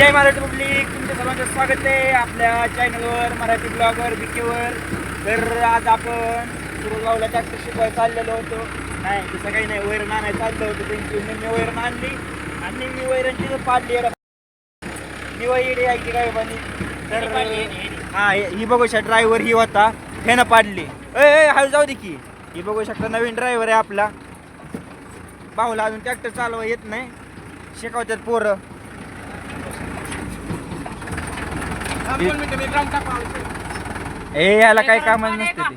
जय Marathi public तुमच्या सर्वांचं स्वागत आहे आपल्या चॅनलवर मराठी ब्लॉगर विकीवर. तर आज आपण सुरगावला ट्रॅक्टर शिकवायला चाललेलो होतो. नाही तसं काही नाही वैरण आणायला चाललो होतो. त्यांची निम्मी वैरण आणली. आणि निम्मी वैरण तिथं पाडली आहे. मी वैरी आहे की काय पाणी तर हा हे- ही बघू शकता ड्रायव्हर ही होता. ह्यानं पाडली. ए हळू जाऊ दे की. ही बघू शकता नवीन ड्रायव्हर आहे आपला. भाऊला अजून ट्रॅक्टर चालवा येत नाही. शिकवतात पोरं. ए याला काही कामच नसते ते.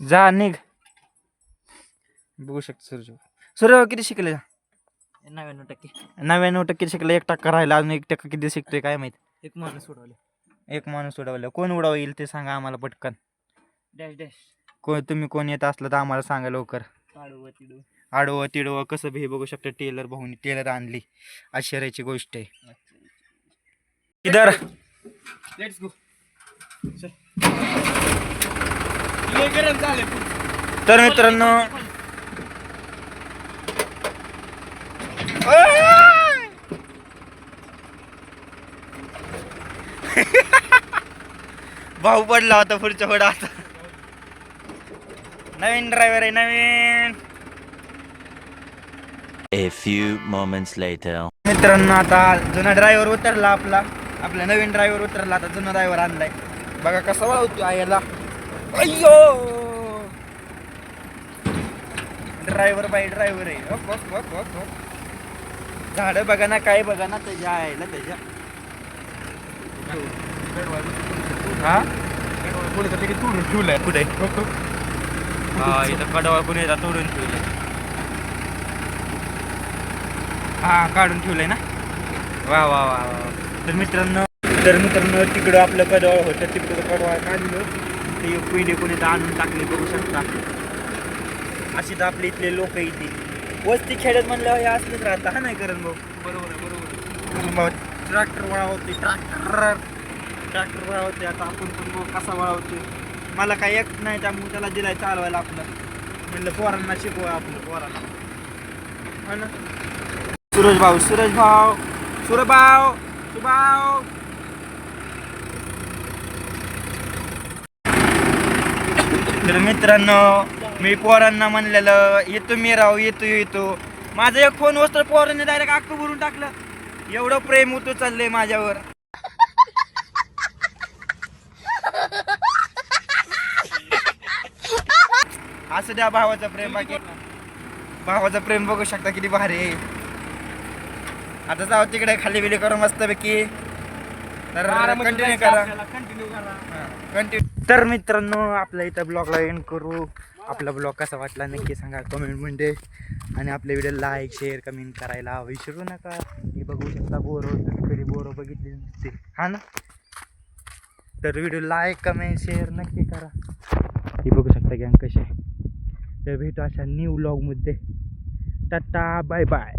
जा निघ. बघू शकतो सूर्य सूर्य किती शिकले? नव्याण्णव टक्के. नव्याण्णव टक्के शिकले एक टक्का राहिला अजून एक टक्का किती शिकतोय काय माहीत? एक माणूस सोडवले एक माणूस उडवलं. कोण उडव येईल ते सांगा आम्हाला पटकन. Dash dash. कोण तुम्ही कोण येत असलं तर आम्हाला सांगा लवकर. आडवं तिडवं कसं बी हे बघू शकतो टेलर भाऊनी टेलर आणली. आश्चर्याची गोष्ट आहे. इधर. लेट्स गो तर मित्रांनो. भाऊ पडला होता पुढच्या पुढं आता. नवीन ड्रायव्हर आहे नवीन. A few moments later. मित्रांनो आता जुना ड्रायव्हर उतरला आपला. आपला नवीन ड्रायव्हर उतरला आता जुना ड्रायव्हर आणलाय. बघा कसा वळवतो आयला अय्यो! ड्रायव्हर बाई ड्रायव्हर आहे. Oak, oak, oak, oak, oak. झाडं बघा ना काय बघा ना त्याच्या आयला त्याच्या. हा? कुठे हा इथं कडवा कोणी तोडून ठेवलंय. हा काढून ठेवलंय ना? वा वा वा वा. तर मित्रांनो तर मित्रांनो तिकडं आपलं कडवा होतं तिकडं कडवा काढलं. ते पहिले कोणी तर आणून टाकले बघू शकता. अशी तर आपले इथले लोक येतील वस्ती खेड्यात म्हणल्यावर हे असलंच राहतं हा नाही करण भाऊ? बरोबर आहे बरोबर आहे. ट्रॅक्टर वळावते ट्रॅक्टर. ट्रॅक्टर वळावते आता आपण पण कसा वळावते. मला काही एक नाही त्यामुळे त्याला दिलाय चालवायला आपलं. म्हणलं पोरांना शिकवा आपलं पोरांना. हा ना? सूरज भाऊ सूरज भाऊ सूरज भाऊ सुभाव तर मित्रांनो मी पोरांना म्हणलेलं येतो मी राव येतो येतो. माझं एक फोन वस्त्र पोरांनी डायरेक्ट अक्क भरून टाकलं. एवढं प्रेम होतो चाललंय माझ्यावर. असं द्या भावाचं प्रेम बाकी. भावाचं प्रेम बघू शकता किती भारी आहे. आता जाऊ तिकडे खाली बिली करू मस्तपैकी. तर कंटिन्यू जायचं करा. continue करा. कंटिन्यू तर मित्रांनो आपल्या इथं ब्लॉगला एंड करू. आपला ब्लॉग कसा वाटला नक्की सांगा कमेंटमध्ये आणि आपल्या व्हिडिओ लाईक शेअर कमेंट करायला विसरू नका. हे बघू शकता बोर कधी बोर बघितली नसतील हा ना? तर व्हिडिओ लाईक कमेंट शेअर नक्की करा. हे बघू शकता गॅंग कसे. तर भेटू अशा न्यू ब्लॉगमध्ये टाटा बाय बाय